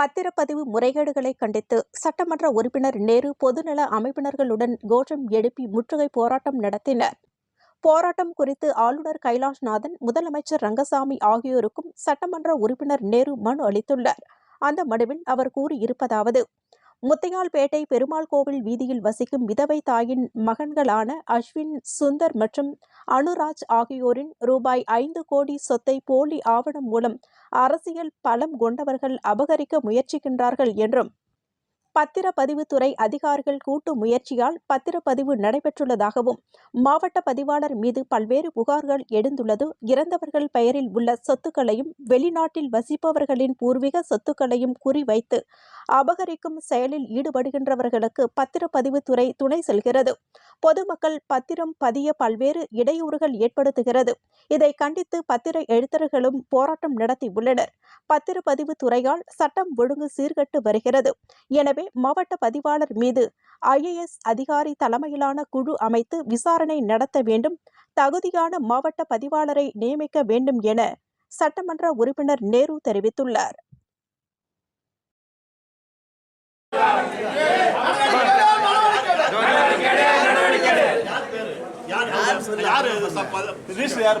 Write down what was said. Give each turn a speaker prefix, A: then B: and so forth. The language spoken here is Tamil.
A: பத்திரப்பதிவு முறைகேடுகளை கண்டித்து சட்டமன்ற உறுப்பினர் நேரு பொதுநல அமைப்பினர்களுடன் கோஷம் எழுப்பி முற்றுகை போராட்டம் நடத்தினர். போராட்டம் குறித்து ஆளுநர் கைலாஷ்நாதன் முதலமைச்சர் ரங்கசாமி ஆகியோருக்கும் சட்டமன்ற உறுப்பினர் நேரு மனு அளித்துள்ளார். அந்த மனுவில் அவர் கூறியிருப்பதாவது முத்தையால்பேட்டை பெருமாள் கோவில் வீதியில் வசிக்கும் விதவை தாயின் மகன்களான அஸ்வின் சுந்தர் மற்றும் அனுராஜ் ஆகியோரின் ரூபாய் ஐந்து கோடி சொத்தை போலி ஆவணம் மூலம் அரசியல் பலம் கொண்டவர்கள் அபகரிக்க முயற்சிக்கின்றார்கள் என்றும் பத்திரப்பதிவுத்துறை அதிகாரிகள் கூட்டு முயற்சியால் பத்திரப்பதிவு நடைபெற்றுள்ளதாகவும் மாவட்ட பதிவாளர் மீது பல்வேறு புகார்கள் எழுந்துள்ளது. இறந்தவர்கள் பெயரில் உள்ள சொத்துக்களையும் வெளிநாட்டில் வசிப்பவர்களின் பூர்வீக சொத்துக்களையும் குறிவைத்து அபகரிக்கும் செயலில் ஈடுபடுகின்றவர்களுக்கு பத்திரப்பதிவுத்துறை துணை செல்கிறது. பொதுமக்கள் பத்திரம் பதிய பல்வேறு இடையூறுகள் ஏற்படுத்துகிறது. இதை கண்டித்து பத்திர எழுத்தர்களும் போராட்டம் நடத்தியுள்ளனர் பத்திரப்பதிவு துறையால் சட்டம் ஒழுங்கு சீர்கட்டு வருகிறது எனவே மாவட்ட பதிவாளர் மீது ஐஏஎஸ் அதிகாரி தலைமையிலான குழு அமைத்து விசாரணை நடத்த வேண்டும் தகுதியான மாவட்ட பதிவாளரை நியமிக்க வேண்டும் என சட்டமன்ற உறுப்பினர் நேரு தெரிவித்துள்ளார்
B: யாரு ரிஜிஸ்டர்